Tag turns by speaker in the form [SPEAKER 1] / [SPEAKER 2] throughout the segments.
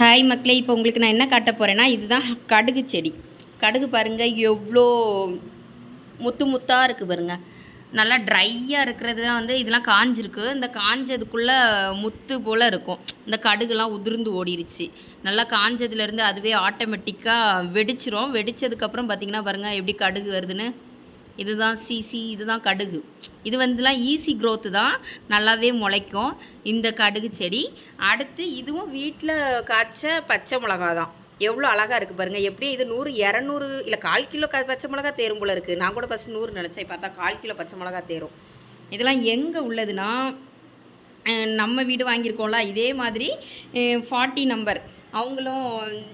[SPEAKER 1] Hi மக்களே இப்போ உங்களுக்கு நான் என்ன காட்ட போகிறேன்னா இதுதான் கடுகு செடி. கடுகு பாருங்கள் எவ்வளோ முத்து முத்தாக இருக்குது பாருங்கள் நல்லா ட்ரையாக இருக்கிறது தான் வந்து இதெல்லாம் காஞ்சிருக்கு. இந்த காஞ்சதுக்குள்ளே முத்து போல் இருக்கும். இந்த கடுகுலாம் உதிர்ந்து ஓடிருச்சு. நல்லா காஞ்சதுலேருந்து அதுவே ஆட்டோமேட்டிக்காக வெடிச்சிரும். வெடிச்சதுக்கப்புறம் பார்த்திங்கன்னா பாருங்கள் எப்படி கடுகு வருதுன்னு இதுதான் சிசி இதுதான் கடுகு. இது வந்துலாம் ஈஸி க்ரோத்து தான். நல்லாவே முளைக்கும். இந்த கடுகு செடி. அடுத்து இதுவும் வீட்டில் காய்ச்ச பச்சை மிளகா தான். எவ்வளோ அழகாக இருக்குது பாருங்கள் எப்படியும் இது நூறு இரநூறு இல்லை கால் கிலோ க பச்சை மிளகா தேரும் போல இருக்குது நான் கூட ஃபஸ்ட் நூறு நினச்சேன். பார்த்தா கால் கிலோ பச்சை மிளகா தேரும். இதெல்லாம் எங்கே உள்ளதுன்னா நம்ம வீடு வாங்கியிருக்கோம்ல இதே மாதிரி ஃபார்ட்டி நம்பர் அவங்களும்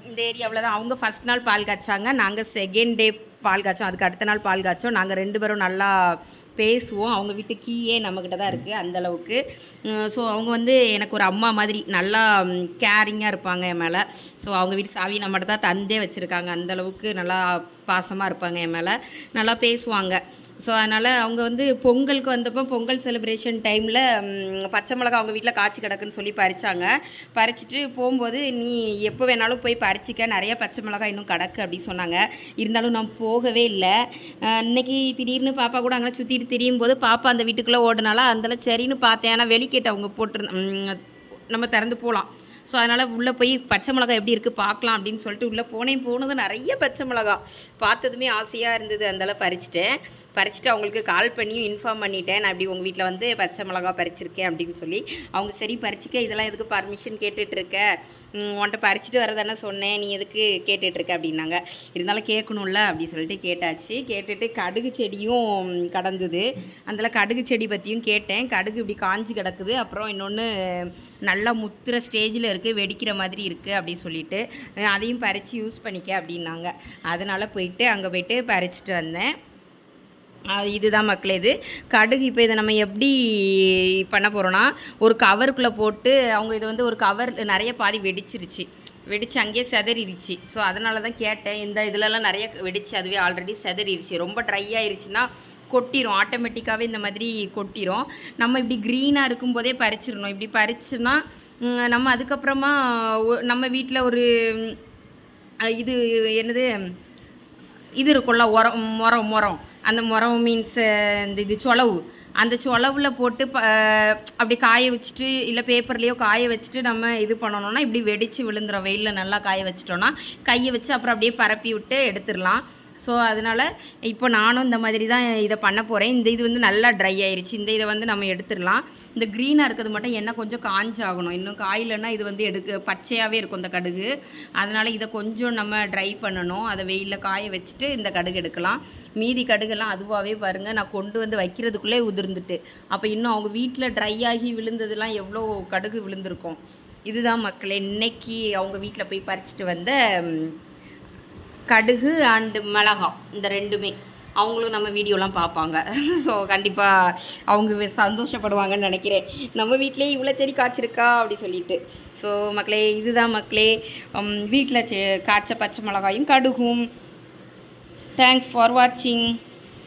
[SPEAKER 1] இந்த ஏரியாவில் தான். அவங்க ஃபஸ்ட் நாள் பால் காய்ச்சாங்க. நாங்கள் செகண்ட் டே பால் காய்ச்சோம் அதுக்கு அடுத்த நாள் பால் காய்ச்சோம். நாங்கள் ரெண்டு பேரும் நல்லா பேசுவோம். அவங்க வீட்டு கீயே நம்மக்கிட்ட தான் இருக்குது அந்தளவுக்கு ஸோ அவங்க வந்து எனக்கு ஒரு அம்மா மாதிரி நல்லா கேரிங்காக இருப்பாங்க என் மேலே. ஸோ அவங்க வீட்டு சாவி நம்மகிட்ட தான் தந்தே வச்சுருக்காங்க. அந்தளவுக்கு நல்லா பாசமாக இருப்பாங்க என் மேலே. நல்லா பேசுவாங்க. ஸோ அதனால் அவங்க வந்து பொங்கலுக்கு வந்தப்போ பொங்கல் செலிப்ரேஷன் டைமில் பச்சை மிளகா அவங்க வீட்டில் காய்ச்சி கிடக்குன்னு சொல்லி பறித்தாங்க பறிச்சுட்டு போகும்போது நீ எப்போ வேணாலும் போய் பறிச்சிக்க. நிறைய பச்சை மிளகா இன்னும் கிடக்கு அப்படின்னு சொன்னாங்க. இருந்தாலும் நான் போகவே இல்லை. இன்றைக்கி திடீர்னு பாப்பா கூட அங்கே சுற்றிட்டு திரியும் போது பாப்பா அந்த வீட்டுக்குள்ளே ஓடுனால அதில் சரின்னு பார்த்தேன். ஆனால் வெளிக்கேட்டு அவங்க போட்டிருந்த நம்ம திறந்து போகலாம். ஸோ அதனால் உள்ளே போய் பச்சை மிளகா எப்படி இருக்குது பார்க்கலாம் அப்படின்னு சொல்லிட்டு உள்ளே போனேன். போனது நிறைய பச்சை மிளகா பார்த்ததுமே ஆசையாக இருந்தது. அந்தளவு பறிச்சிட்டேன். பறிச்சுட்டு அவங்களுக்கு கால் பண்ணியும் இன்ஃபார்ம் பண்ணிட்டேன். நான் இப்படி உங்கள் வீட்டில் வந்து பச்சை மிளகா பறிச்சிருக்கேன் அப்படின்னு சொல்லி அவங்க சரி பறிச்சிக்க இதெல்லாம் எதுக்கு பர்மிஷன் கேட்டுட்ருக்க உன்ட்ட உன்கிட்ட பறிச்சுட்டு வரதானே சொன்னேன். நீ எதுக்கு கேட்டுட்ருக்க அப்படின்னாங்க. இருந்தாலும் கேட்கணும்ல அப்படி சொல்லிட்டு கேட்டாச்சு. கேட்டுட்டு கடுகு செடியும் கடந்தது. அதில் கடுகு செடி பற்றியும் கேட்டேன். கடுகு இப்படி காஞ்சு கிடக்குது. அப்புறம் இன்னொன்று நல்லா முத்துற ஸ்டேஜில் இருக்குது வெடிக்கிற மாதிரி இருக்குது அப்படின்னு சொல்லிட்டு அதையும் பறித்து யூஸ் பண்ணிக்க அப்படின்னாங்க. அதனால் போயிட்டு அங்கே போயிட்டு பறிச்சுட்டு வந்தேன். இதுதான் மக்களே இது. கடுகு இப்போ இதை நம்ம எப்படி பண்ண போகிறோன்னா ஒரு கவருக்குள்ளே போட்டு அவங்க இது வந்து ஒரு கவர் நிறைய பாதி வெடிச்சிருச்சு. வெடிச்சு அங்கேயே செதறிடுச்சு ஸோ அதனால தான் கேட்டேன் இந்த இதுலலாம் நிறைய வெடிச்சு அதுவே ஆல்ரெடி செதறிடுச்சு ரொம்ப ட்ரை ஆயிருச்சுன்னா கொட்டிரும். ஆட்டோமேட்டிக்காகவே இந்த மாதிரி கொட்டிரும். நம்ம இப்படி க்ரீனாக இருக்கும்போதே பறிச்சிடணும். இப்படி பறிச்சுன்னா நம்ம அதுக்கப்புறமா நம்ம வீட்டில் ஒரு இது என்னது இது இருக்கும்ல உரம் முரம் முரம். அந்த முறவு மீன்ஸ் இந்த இது சொலவு அந்த சொலவில் போட்டு ப அப்படி காய வச்சுட்டு இல்லை பேப்பர்லேயோ காய வச்சுட்டு நம்ம இது பண்ணணும்னா இப்படி வெடித்து விழுந்துடும் வெயிலில் நல்லா காய வச்சிட்டோன்னா கையை வச்சு அப்புறம் அப்படியே பரப்பி விட்டு எடுத்துடலாம். ஸோ அதனால் இப்போ நானும் இந்த மாதிரி தான் இதை பண்ண போகிறேன் இந்த இது வந்து நல்லா ட்ரை ஆயிடுச்சு இந்த இதை வந்து நம்ம எடுத்துடலாம். இந்த க்ரீனாக இருக்கிறது மட்டும் என்ன கொஞ்சம் காஞ்சாகணும். இன்னும் காயிலன்னா இது வந்து எடுக்க பச்சையாகவே இருக்கும் இந்த கடுகு. அதனால் இதை கொஞ்சம் நம்ம ட்ரை பண்ணணும். அதை வெயிலில் காய வச்சுட்டு இந்த கடுகு எடுக்கலாம். மீதி கடுகெல்லாம் அதுவாகவே பாருங்கள் நான் கொண்டு வந்து வைக்கிறதுக்குள்ளே உதிர்ந்துட்டு. அப்போ இன்னும் அவங்க வீட்டில் ட்ரை ஆகி விழுந்ததுலாம் எவ்வளோ கடுகு விழுந்திருக்கும். இதுதான் மக்களே இன்னைக்கு அவங்க வீட்டில் போய் பறிச்சிட்டு வந்த கடுகு அண்டு மிளகா இந்த ரெண்டுமே. அவங்களும் நம்ம வீடியோலாம் பார்ப்பாங்க. ஸோ கண்டிப்பாக அவங்க சந்தோஷப்படுவாங்கன்னு நினைக்கிறேன். நம்ம வீட்டிலே இவ்வளோ செடி காய்ச்சிருக்கா? அப்படி சொல்லிட்டு. ஸோ மக்களே இதுதான் மக்களே. வீட்டில் காய்ச்ச பச்சை மிளகாயும் கடுகும். தேங்க்ஸ் ஃபார் வாட்சிங்